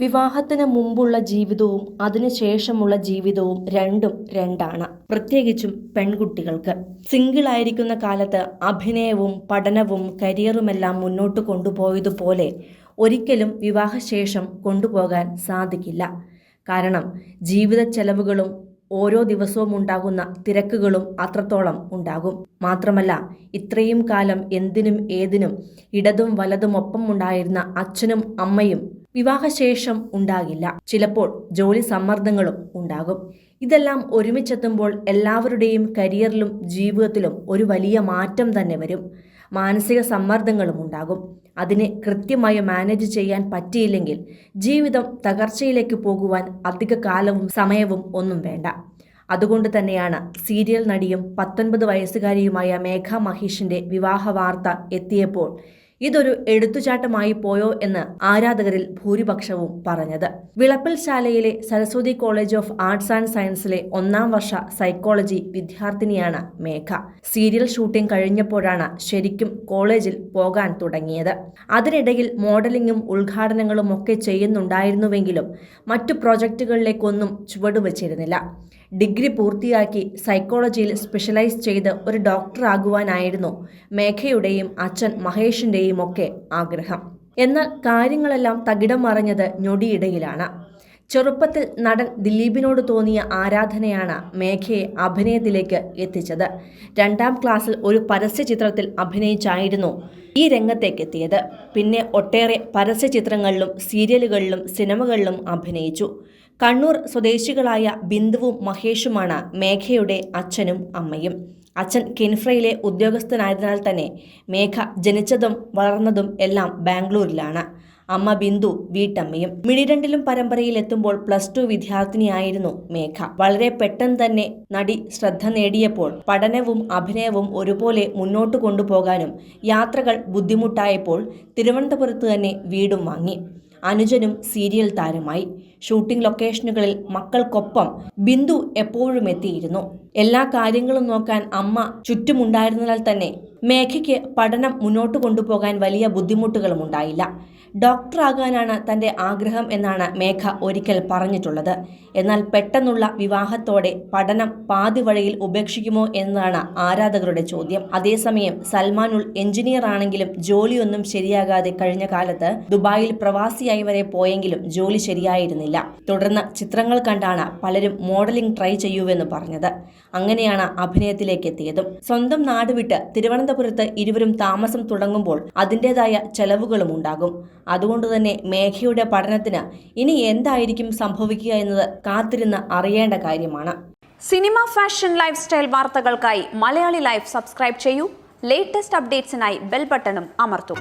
വിവാഹത്തിന് മുമ്പുള്ള ജീവിതവും അതിനുശേഷമുള്ള ജീവിതവും രണ്ടും രണ്ടാണ്. പ്രത്യേകിച്ചും പെൺകുട്ടികൾക്ക്. സിംഗിൾ ആയിരിക്കുന്ന കാലത്ത് അഭിനയവും പഠനവും കരിയറുമെല്ലാം മുന്നോട്ട് കൊണ്ടുപോയതുപോലെ ഒരിക്കലും വിവാഹശേഷം കൊണ്ടുപോകാൻ സാധിക്കില്ല. കാരണം ജീവിത ചെലവുകളും ഓരോ ദിവസവും ഉണ്ടാകുന്ന തിരക്കുകളും അത്രത്തോളം ഉണ്ടാകും. മാത്രമല്ല ഇത്രയും കാലം എന്തിനും ഏതിനും ഇടതും വലതും ഒപ്പം ഉണ്ടായിരുന്ന അച്ഛനും അമ്മയും വിവാഹശേഷം ഉണ്ടാകില്ല. ചിലപ്പോൾ ജോലി സമ്മർദ്ദങ്ങളും ഉണ്ടാകും. ഇതെല്ലാം ഒരുമിച്ചെത്തുമ്പോൾ എല്ലാവരുടെയും കരിയറിലും ജീവിതത്തിലും ഒരു വലിയ മാറ്റം തന്നെ വരും. മാനസിക സമ്മർദ്ദങ്ങളും ഉണ്ടാകും. അതിനെ കൃത്യമായി മാനേജ് ചെയ്യാൻ പറ്റിയില്ലെങ്കിൽ ജീവിതം തകർച്ചയിലേക്ക് പോകുവാൻ അധിക കാലവും സമയവും ഒന്നും വേണ്ട. അതുകൊണ്ട് തന്നെയാണ് സീരിയൽ നടിയും പത്തൊൻപത് വയസ്സുകാരിയുമായ മേഘ മഹേഷിന്റെ വിവാഹ വാർത്ത എത്തിയപ്പോൾ ഇതൊരു എടുത്തുചാട്ടമായി പോയോ എന്ന് ആരാധകരിൽ ഭൂരിപക്ഷവും പറഞ്ഞത്. Vilappil ശാലയിലെ Saraswathi college of arts and സയൻസിലെ ഒന്നാം വർഷ സൈക്കോളജി വിദ്യാർത്ഥിനിയാണ് മേഘ. സീരിയൽ ഷൂട്ടിംഗ് കഴിഞ്ഞപ്പോഴാണ് ശരിക്കും കോളേജിൽ പോകാൻ തുടങ്ങിയത്. അതിനിടയിൽ മോഡലിംഗും ഉദ്ഘാടനങ്ങളും ഒക്കെ ചെയ്യുന്നുണ്ടായിരുന്നുവെങ്കിലും മറ്റു പ്രോജക്റ്റുകളിലേക്കൊന്നും ചുവടുവച്ചിരുന്നില്ല. ഡിഗ്രി പൂർത്തിയാക്കി സൈക്കോളജിയിൽ സ്പെഷ്യലൈസ് ചെയ്ത് ഒരു ഡോക്ടറാകുവാനായിരുന്നു മേഘയുടെയും അച്ഛൻ മഹേഷിന്റെയും ഒക്കെ ആഗ്രഹം. എന്നാൽ കാര്യങ്ങളെല്ലാം തകിടം മറിഞ്ഞത് ഞൊടിയിടയിലാണ്. ചെറുപ്പത്തിൽ നടൻ ദിലീപിനോട് തോന്നിയ ആരാധനയാണ് മേഘയെ അഭിനയത്തിലേക്ക് എത്തിച്ചത്. രണ്ടാം ക്ലാസ്സിൽ ഒരു പരസ്യ ചിത്രത്തിൽ അഭിനയിച്ചായിരുന്നു ഈ രംഗത്തേക്ക് എത്തിയത് പിന്നെ ഒട്ടേറെ പരസ്യ ചിത്രങ്ങളിലും സീരിയലുകളിലും സിനിമകളിലും അഭിനയിച്ചു. കണ്ണൂർ സ്വദേശികളായ ബിന്ദുവും മഹേഷുമാണ് മേഘയുടെ അച്ഛനും അമ്മയും. അച്ഛൻ കിൻഫ്രയിലെ ഉദ്യോഗസ്ഥനായതിനാൽ തന്നെ മേഘ ജനിച്ചതും വളർന്നതും എല്ലാം ബാംഗ്ലൂരിലാണ്. അമ്മ ബിന്ദു വീട്ടമ്മയും. മിഴിരണ്ടിലും പരമ്പരയിൽ എത്തുമ്പോൾ പ്ലസ് ടു വിദ്യാർത്ഥിനിയായിരുന്നു മേഘ. വളരെ പെട്ടെന്ന് തന്നെ നടി ശ്രദ്ധ നേടിയപ്പോൾ പഠനവും അഭിനയവും ഒരുപോലെ മുന്നോട്ട് കൊണ്ടുപോകാനും യാത്രകൾ ബുദ്ധിമുട്ടായപ്പോൾ തിരുവനന്തപുരത്ത് തന്നെ വീടും വാങ്ങി. അനുജനും സീരിയൽ താരമായി. ഷൂട്ടിംഗ് ലൊക്കേഷനുകളിൽ മക്കൾക്കൊപ്പം ബിന്ദു എപ്പോഴും എത്തിയിരുന്നു. എല്ലാ കാര്യങ്ങളും നോക്കാൻ അമ്മ ചുറ്റുമുണ്ടായിരുന്നതിനാൽ തന്നെ മേഘയ്ക്ക് പഠനം മുന്നോട്ട് കൊണ്ടുപോകാൻ വലിയ ബുദ്ധിമുട്ടുകളും ഉണ്ടായില്ല ഡോക്ടറാകാനാണ് തന്റെ ആഗ്രഹം എന്നാണ് മേഘ ഒരിക്കൽ പറഞ്ഞിട്ടുള്ളത്. എന്നാൽ പെട്ടെന്നുള്ള വിവാഹത്തോടെ പഠനം പാതി വഴിയിൽ ഉപേക്ഷിക്കുമോ എന്നതാണ് ആരാധകരുടെ ചോദ്യം. അതേസമയം സൽമാനുൾ എഞ്ചിനീയർ ആണെങ്കിലും ജോലിയൊന്നും ശരിയാകാതെ കഴിഞ്ഞ കാലത്ത് ദുബായിൽ പ്രവാസിയായി വരെ പോയെങ്കിലും ജോലി ശരിയായിരുന്നില്ല. തുടർന്ന് ചിത്രങ്ങൾ കണ്ടാണ് പലരും മോഡലിംഗ് ട്രൈ ചെയ്യൂവെന്ന് പറഞ്ഞത്. അങ്ങനെയാണ് അഭിനയത്തിലേക്ക് എത്തിയതും. സ്വന്തം നാട് വിട്ട് തിരുവനന്തപുരത്ത് ഇരുവരും താമസം തുടങ്ങുമ്പോൾ അതിന്റെതായ ചെലവുകളും ഉണ്ടാകും അതുകൊണ്ട് തന്നെ മേഘയുടെ പഠനത്തിന് ഇനി എന്തായിരിക്കും സംഭവിക്കുക എന്നത് കാത്തിരുന്ന് അറിയേണ്ട കാര്യമാണ്. സിനിമ ഫാഷൻ ലൈഫ് സ്റ്റൈൽ വാർത്തകൾക്കായി മലയാളി ലൈഫ് സബ്സ്ക്രൈബ് ചെയ്യൂ. ലേറ്റസ്റ്റ് അപ്ഡേറ്റ്സിനായി ബെൽ ബട്ടണും അമർത്തും.